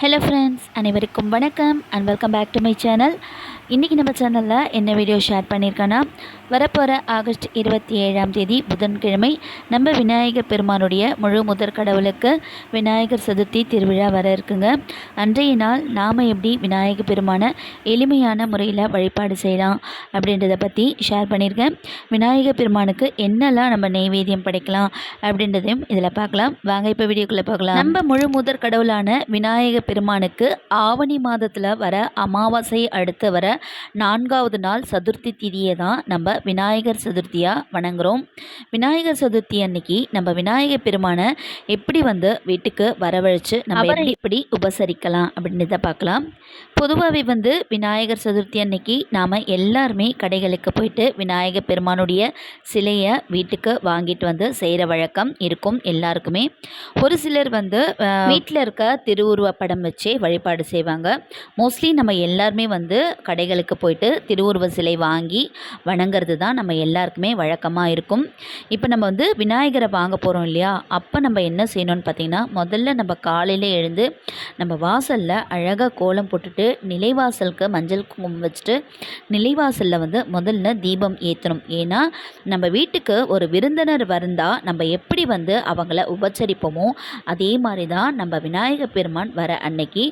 Hello friends அனைவருக்கும் வணக்கம் and welcome back to my channel இன்றைக்கி நம்ம சேனலில் என்ன வீடியோ ஷேர் பண்ணியிருக்கேன்னா வரப்போகிற ஆகஸ்ட் இருபத்தி ஏழாம் தேதி புதன்கிழமை நம்ம விநாயகர் பெருமானுடைய முழு முதற் கடவுளுக்கு விநாயகர் சதுர்த்தி திருவிழா வர இருக்குங்க. அன்றைய நாள் நாம் எப்படி விநாயகர் பெருமானை எளிமையான முறையில் வழிபாடு செய்யலாம் அப்படின்றத பற்றி ஷேர் பண்ணியிருக்கேன் விநாயகர் பெருமானுக்கு என்னெல்லாம் நம்ம நெய்வேத்தியம் படைக்கலாம் அப்படின்றதையும் இதில் பார்க்கலாம். வாங்க இப்போ வீடியோக்குள்ளே பார்க்கலாம் நம்ம முழு முதற் கடவுளான விநாயகர் பெருமானுக்கு ஆவணி மாதத்தில் வர அமாவாசை அடுத்து வர நான்காவது நாள் சதுர்த்தி திதியை தான் நம்ம விநாயகர் சதுர்த்தியாக வணங்குறோம். விநாயகர் சதுர்த்தி அன்னைக்கு நம்ம விநாயகர் பெருமானை எப்படி வந்து வீட்டுக்கு வரவழைச்சு நம்ம எப்படி இப்படி உபசரிக்கலாம் அப்படின்றத பார்க்கலாம். பொதுவாகவே வந்து விநாயகர் சதுர்த்தி அன்னைக்கு நாம் எல்லாருமே கடைகளுக்கு போயிட்டு விநாயகர் பெருமானுடைய சிலையை வீட்டுக்கு வாங்கிட்டு வந்து செய்கிற வழக்கம் இருக்கும் எல்லாருக்குமே. ஒரு சிலர் வந்து வீட்டில் இருக்க திருவுருவ படம் வச்சே வழிபாடு செய்வாங்க. மோஸ்ட்லி நம்ம எல்லாருமே வந்து கடைகளுக்கு போயிட்டு திருவுருவ சிலை வாங்கி வணங்குறது தான் நம்ம எல்லாருக்குமே வழக்கமாக இருக்கும். இப்போ நம்ம வந்து விநாயகரை வாங்க போகிறோம் இல்லையா? அப்போ நம்ம என்ன செய்யணும்னு பார்த்தீங்கன்னா முதல்ல நம்ம காலையில் எழுந்து நம்ம வாசலில் அழகாக கோலம் போட்டுட்டு நிலைவாசலுக்கு மஞ்சள் குங்குமம் வச்சுட்டு நிலைவாசலில் வந்து முதல்ல தீபம் ஏற்றணும் ஏன்னா நம்ம வீட்டுக்கு ஒரு விருந்தினர் வந்தால் நம்ம எப்படி வந்து அவங்கள உபச்சரிப்போமோ அதே மாதிரி தான் நம்ம விநாயகர் பெருமான் வர அன்னைக்கு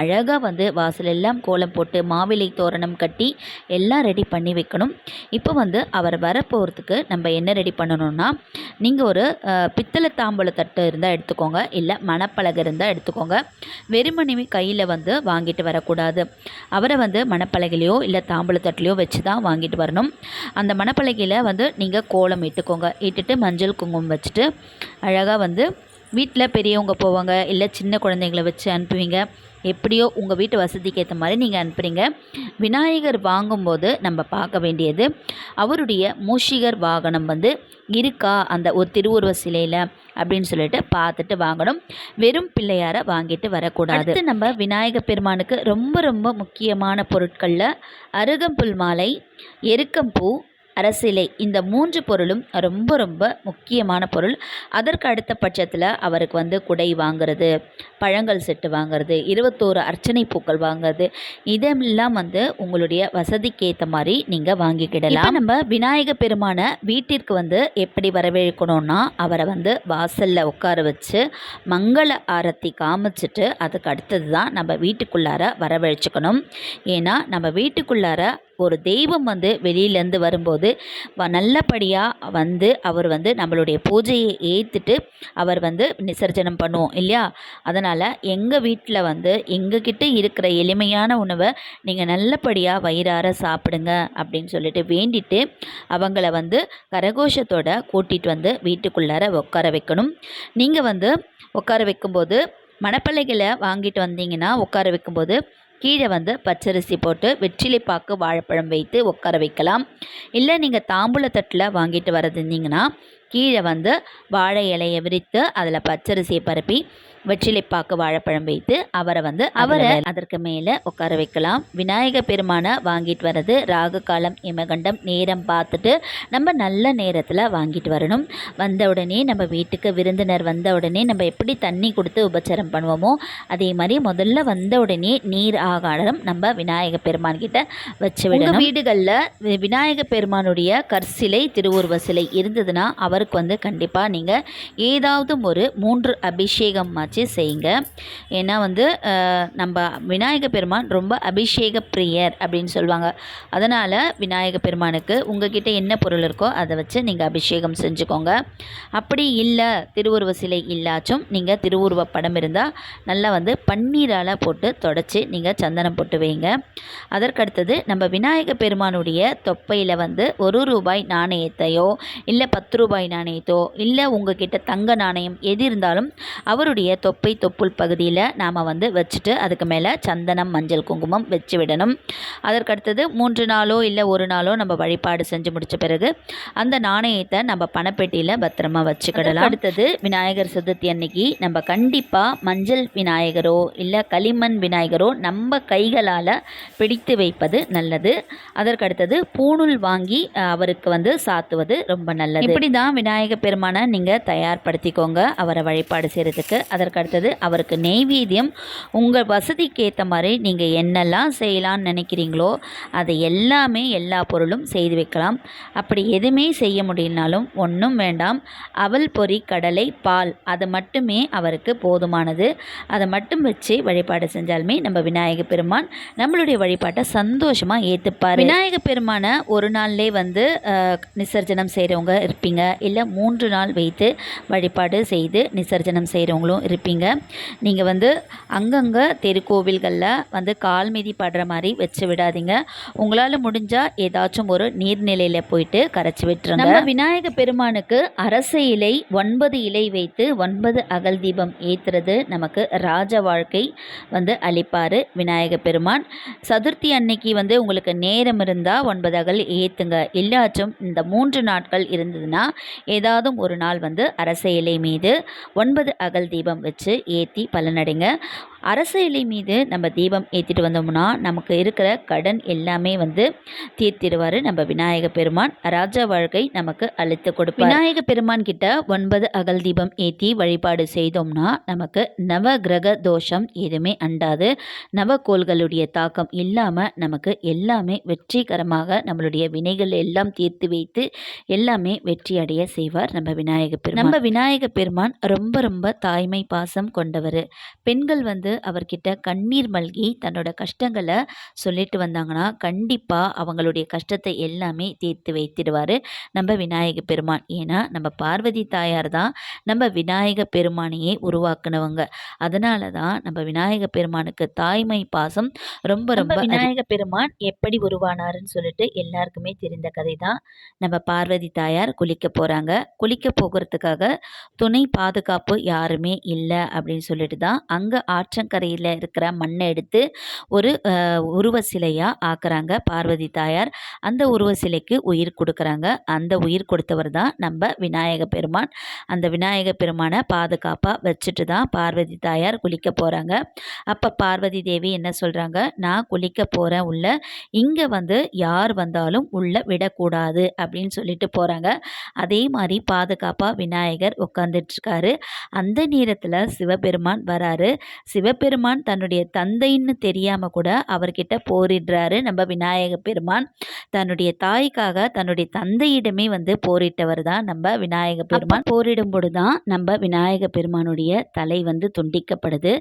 அழகாக வந்து வாசல் எல்லாம் கோலம் போட்டு மாவிலை தோரணம் கட்டி எல்லாம் ரெடி பண்ணி வைக்கணும். இப்போ வந்து அவர் வரப்போகிறதுக்கு நம்ம என்ன ரெடி பண்ணணும்னா நீங்கள் ஒரு பித்தளை தாம்பூல தட்டு இருந்தால் எடுத்துக்கோங்க. இல்லை மணப்பலகை இருந்தால் எடுத்துக்கோங்க. வெறுமனையுமே கையில் வந்து வாங்கிட்டு வரக்கூடாது. அவரை வந்து மணப்பலகையிலையோ இல்லை தாம்பூல தட்டுலையோ வச்சு தான் வாங்கிட்டு வரணும். அந்த மணப்பலகையில் வந்து நீங்கள் கோலம் இட்டுக்கோங்க. இட்டுட்டு மஞ்சள் குங்குமம் வச்சுட்டு அழகாக வந்து வீட்டில் பெரியவங்க போவாங்க இல்லை சின்ன குழந்தைங்களை வச்சு அனுப்புவீங்க. எப்படியோ உங்கள் வீட்டு வசதிக்கு ஏற்ற மாதிரி நீங்கள் அனுப்புகிறீங்க விநாயகர் வாங்கும்போது நம்ம பார்க்க வேண்டியது அவருடைய மூஷிகர் வாகனம் வந்து இருக்கா? அந்த ஒரு திருவுருவ சிலையில் அப்படின்னு சொல்லிட்டு பார்த்துட்டு வாங்கணும். வெறும் பிள்ளையாரை வாங்கிட்டு வரக்கூடாது. அடுத்து நம்ம விநாயகர் பெருமானுக்கு ரொம்ப ரொம்ப முக்கியமான பொருட்களில் அருகம்புல் மாலை எருக்கம்பூ அரசிலை இந்த மூன்று பொருளும் ரொம்ப ரொம்ப முக்கியமான பொருள். அதற்கு அடுத்த பட்சத்தில் அவருக்கு வந்து குடை வாங்குறது பழங்கள் செட்டு வாங்குறது இருபத்தோரு அர்ச்சனை பூக்கள் வாங்குறது. இதெல்லாம் வந்து உங்களுடைய வசதிக்கு ஏற்ற மாதிரி நீங்கள் வாங்கிக்கிடலாம். நம்ம விநாயக பெருமானை வீட்டிற்கு வந்து எப்படி வரவேற்கணும்னா அவரை வந்து வாசலில் உட்கார வச்சு மங்கள ஆரத்தி காமிச்சிட்டு அதுக்கு அடுத்தது தான் நம்ம வீட்டுக்குள்ளார வரவழைச்சுக்கணும் ஏன்னா நம்ம வீட்டுக்குள்ளார ஒரு தெய்வம் வந்து வெளியிலேருந்து வரும்போது வ- நல்லபடியாக வந்து அவர் வந்து நம்மளுடைய பூஜையை ஏற்றுட்டு அவர் வந்து விசர்ஜனம் பண்ணுவோம் இல்லையா? அதனால் எங்கள் வீட்டில் வந்து எங்ககிட்ட இருக்கிற எளிமையான உணவை நீங்கள் நல்லபடியாக வயிறார சாப்பிடுங்க அப்படின்னு சொல்லிட்டு வேண்டிட்டு அவங்கள வந்து கரகோஷத்தோட கூட்டிகிட்டு வந்து வீட்டுக்குள்ளார உட்கார வைக்கணும். நீங்கள் வந்து உட்கார வைக்கும்போது மணப்பள்ளைகளை வாங்கிட்டு வந்தீங்கன்னா உட்கார வைக்கும்போது கீழே வந்து பச்சரிசி போட்டு வெற்றிலை பாக்கு வாழைப்பழம் வைத்து உட்கார வைக்கலாம். இல்லை நீங்கள் தாம்பூல தட்டில் வாங்கிட்டு வரதுந்தீங்கன்னா கீழே வந்து வாழை இலையை விரித்து அதில் பச்சரிசியை பரப்பி வெற்றிலைப்பாக்கு வாழைப்பழம் வைத்து அவரை வந்து அவரை அதற்கு மேலே உட்கார வைக்கலாம். விநாயகர் பெருமானை வாங்கிட்டு வர்றது ராகு காலம் இமகண்டம் நேரம் பார்த்துட்டு நம்ம நல்ல நேரத்தில் வாங்கிட்டு வரணும். வந்த உடனே நம்ம வீட்டுக்கு விருந்தினர் வந்த உடனே நம்ம எப்படி தண்ணி கொடுத்து உபச்சாரம் பண்ணுவோமோ அதே மாதிரி முதல்ல வந்த உடனே நீர் ஆகாரம் நம்ம விநாயகர் பெருமான் கிட்ட வச்சு விடணும். வீடுகளில் விநாயகர் பெருமானுடைய கற்சிலை திருவுருவ சிலை இருந்ததுன்னா அவருக்கு வந்து கண்டிப்பாக நீங்கள் ஏதாவது ஒரு மூன்று அபிஷேகம் ஆச்சு செய்யுங்க. ஏன்னா வந்து நம்ம விநாயகர் பெருமான் ரொம்ப அபிஷேக பிரியர் அப்படின்னு சொல்லுவாங்க. அதனால் விநாயகர் பெருமானுக்கு உங்ககிட்ட என்ன பொருள் இருக்கோ அதை வச்சு நீங்கள் அபிஷேகம் செஞ்சுக்கோங்க. அப்படி இல்லை திருவுருவ சிலை இல்லாச்சும் நீங்கள் திருவுருவ படம் இருந்தால் நல்லா வந்து பன்னீரால் போட்டு தொடச்சி நீங்கள் சந்தனம் போட்டு வைங்க. அதற்கடுத்தது நம்ம விநாயகர் பெருமானுடைய தொப்பையில் வந்து ஒரு ரூபாய் நாணயத்தையோ இல்லை பத்து ரூபாய் நாணயத்தோ இல்லை உங்ககிட்ட தங்க நாணயம் எது இருந்தாலும் அவருடைய தொப்பை தொப்புள் பகுதியில் நாம் வந்து வச்சுட்டு அதுக்கு மேலே சந்தனம் மஞ்சள் குங்குமம் வச்சு விடணும். அதற்கடுத்தது மூன்று நாளோ இல்லை ஒரு நாளோ நம்ம வழிபாடு செஞ்சு முடிச்ச பிறகு அந்த நாணயத்தை நம்ம பணப்பெட்டியில் பத்திரமா வச்சுக்கிடலாம். அடுத்தது விநாயகர் சதுர்த்தி அன்னைக்கு நம்ம கண்டிப்பாக மஞ்சள் விநாயகரோ இல்லை களிமண் விநாயகரோ நம்ம கைகளால் பிடித்து வைப்பது நல்லது. அதற்கடுத்தது பூணூல் வாங்கி அவருக்கு வந்து சாத்துவது ரொம்ப நல்லது. இப்படி தான் விநாயகப் பெருமானை நீங்கள் தயார்படுத்திக்கோங்க. அவரை வழிபாடு செய்கிறதுக்கு அதற்கு அடுத்தது அவருக்கு நெய்வேத்தியம் உங்கள் வசதிக்கு ஏற்ற மாதிரி நீங்கள் என்னெல்லாம் செய்யலான்னு நினைக்கிறீங்களோ அதை எல்லாமே எல்லா பொருளும் செய்து வைக்கலாம். அப்படி எதுவுமே செய்ய முடியலனாலும் ஒன்றும் வேண்டாம். அவல் பொறி கடலை பால் அது மட்டுமே அவருக்கு போதுமானது. அதை மட்டும் வச்சு வழிபாடு செஞ்சாலுமே நம்ம விநாயக பெருமான் நம்மளுடைய வழிபாட்டை சந்தோஷமாக ஏற்றுப்பார் விநாயக பெருமானை ஒரு நாள்லே வந்து நிசர்ஜனம் செய்கிறவங்க இருப்பீங்க. இல்லை மூன்று நாள் வைத்து வழிபாடு செய்து நிசர்ஜனம் செய்கிறவங்களும் இருப்பீங்க. நீங்கள் வந்து அங்கங்கே தெருக்கோவில்களில் வந்து கால் மீதி படுற மாதிரி வச்சு விடாதீங்க. உங்களால் முடிஞ்சால் ஏதாச்சும் ஒரு நீர்நிலையில் போயிட்டு கரைச்சி விட்டுருங்க. நம்ம விநாயக பெருமானுக்கு அரச இலை ஒன்பது இலை வைத்து ஒன்பது அகல் தீபம் ஏற்றுறது நமக்கு ராஜ வாழ்க்கை வந்து அளிப்பார் விநாயக பெருமான். சதுர்த்தி அன்னைக்கு வந்து உங்களுக்கு நேரம் இருந்தால் ஒன்பது அகல் ஏற்றுங்க இல்லாச்சும் இந்த மூன்று நாட்கள் இருந்ததுன்னா ஏதாவது ஒரு நாள் வந்து அரச இலை மீது ஒன்பது அகல் தீபம் வச்சு ஏற்றி பலனடைங்க. அரச இலை மீது நம்ம தீபம் ஏற்றிட்டு வந்தோம்னா நமக்கு இருக்கிற கடன் எல்லாமே வந்து தீர்த்திடுவார் நம்ம விநாயக பெருமான். ராஜா வாழ்க்கை நமக்கு அழித்து கொடுப்பார். விநாயக பெருமான் கிட்ட ஒன்பது அகல் தீபம் ஏற்றி வழிபாடு செய்தோம்னா நமக்கு நவ கிரக தோஷம் எதுவுமே அண்டாது. நவக்கோள்களுடைய தாக்கம் இல்லாமல் நமக்கு எல்லாமே வெற்றிகரமாக நம்மளுடைய வினைகள் எல்லாம் தீர்த்து வைத்து எல்லாமே வெற்றி அடைய செய்வார் நம்ம விநாயக பெருமான். நம்ம விநாயக பெருமான் ரொம்ப ரொம்ப தாய்மை பாசம் கொண்டவர். பெண்கள் வந்து அவர்கிட்ட கண்ணீர் மல்கி தன்னோட கஷ்டங்களை சொல்லிட்டு வந்தாங்கன்னா கண்டிப்பாக அவங்களுடைய கஷ்டத்தை எல்லாமே தீர்த்து வைத்திடுவார். நம்ம விநாயக பெருமான். ஏன்னா நம்ம பார்வதி தாயார் தான் நம்ம விநாயக பெருமானையே உருவாக்குனவங்க. அதனால தான் நம்ம விநாயக பெருமானுக்கு தாய்மை பாசம் ரொம்ப ரொம்ப விநாயக பெருமான் எப்படி உருவானாருன்னு சொல்லிட்டு எல்லாருக்குமே தெரிந்த கதை தான் நம்ம பார்வதி தாயார் குளிக்க போகிறாங்க குளிக்க போகிறதுக்காக துணை பாதுகாப்பு யாருமே இல்லை அப்படின்னு சொல்லிட்டு தான் அங்கே ஆற்றங்கரையில் இருக்கிற மண்ணை எடுத்து ஒரு உருவ சிலையாக ஆக்குறாங்க பார்வதி தாயார். அந்த உருவ சிலைக்கு உயிர் கொடுக்குறாங்க. அந்த உயிர் கொடுத்தவர் தான் நம்ம விநாயக பெருமான். அந்த விநாயக பெருமானை பாதுகாப்பாக வச்சுட்டு தான் பார்வதி தாயார் குளிக்க போகிறாங்க அப்போ பார்வதி தேவி என்ன சொல்கிறாங்க நான் குளிக்க போகிறேன் உள்ள. இங்கே வந்து யார் வந்தாலும் உள்ள விடக்கூடாது அப்படின்னு சொல்லிட்டு போகிறாங்க அதே மாதிரி பாதுகாப்பாக விநாயகர் உட்காந்துட்ருக்காரு அந்த நேரத்தில் சிவபெருமான் வராரு. சிவபெருமான் தன்னுடைய தந்தைன்னு தெரியாமல் கூட அவர்கிட்ட போரிடுறாரு. நம்ம விநாயக பெருமான் தன்னுடைய தாய்க்காக தன்னுடைய தந்தையிடமே வந்து போரிட்டவர் தான் நம்ம விநாயக பெருமான். போரிடும் பொழுது தான் நம்ம விநாயக பெருமானுடைய தலை வந்து துண்டிக்கப்படுது.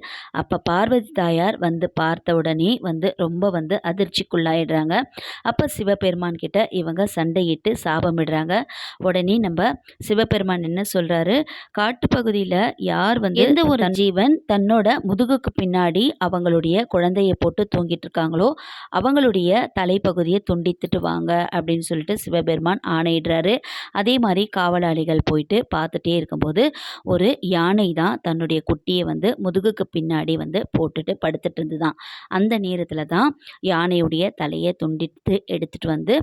அப்போ பார்வதி தாயார் வந்து பார்த்த உடனே வந்து ரொம்ப வந்து அதிர்ச்சிக்குள்ளாயிடுறாங்க. அப்போ சிவபெருமான் கிட்ட இவங்க சண்டையிட்டு சாபமிடுறாங்க. உடனே நம்ம சிவபெருமான் என்ன சொல்றாரு? காட்டுப்பகுதியில் யார் வந்து எந்த ஒரு ஜீவன் தன்னோட முதுகுக்கு பின்னாடி அவங்களுடைய குழந்தையை போட்டு தூங்கிட்டு இருக்காங்களோ அவங்களுடைய தலைப்பகுதியை துண்டித்துட்டு வாங்க அப்படின்னு சொல்லிட்டு சிவபெருமான் ஆணையிடுறாரு. அதே மாதிரி காவலாளிகள் போயிட்டு பார்த்துட்டே இருக்கும்போது ஒரு யானை தான் தன்னுடைய குட்டியை வந்து முதுகுக்கு பின்னாடி வந்து போட்டுட்டு படுத்துட்டு இருந்துதான். அந்த நேரத்தில் தான் யானையுடைய தலையை துண்டித்து எடுத்துட்டு வந்து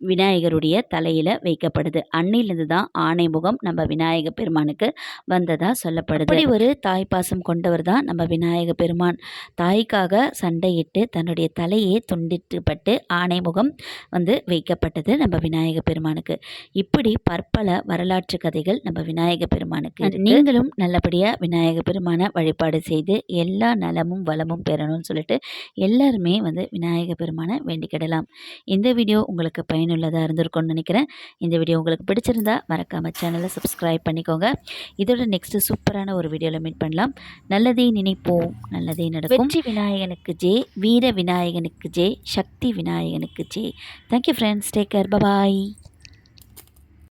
விநாயகருடைய தலையில் வைக்கப்படுது. அன்னையிலேருந்து தான் ஆணைமுகம் நம்ம விநாயக பெருமானுக்கு வந்ததா சொல்லப்படுது. அப்படி ஒரு தாய்ப்பாசம் கொண்டவர் தான் நம்ம விநாயக பெருமான். தாய்க்காக சண்டையிட்டு தன்னுடைய தலையை துண்டிட்டுப்பட்டு ஆணைமுகம் வந்து வைக்கப்பட்டது நம்ம விநாயக பெருமானுக்கு. இப்படி பற்பல வரலாற்று கதைகள் நம்ம விநாயக பெருமானுக்கு. நீங்களும் நல்லபடியாக விநாயக பெருமானை வழிபாடு செய்து எல்லா நலமும் வளமும் பெறணும்னு சொல்லிட்டு எல்லாருமே வந்து விநாயக பெருமானை வேண்டிக்கிடலாம். இந்த வீடியோ உங்களுக்கு பயனுள்ளதாக இருந்திருக்கும்னு நினைக்கிறேன். இந்த வீடியோ உங்களுக்கு பிடிச்சிருந்தா மறக்காமல் சேனலை சப்ஸ்கிரைப் பண்ணிக்கோங்க. இதோட நெக்ஸ்ட் சூப்பரான ஒரு வீடியோவில் மீட் பண்ணலாம். நல்லதே நினைப்போம். நல்லதே நடக்கும். வெற்றி விநாயகனுக்கு ஜே வீர விநாயகனுக்கு ஜே சக்தி விநாயகனுக்கு J thank you friends take care bye bye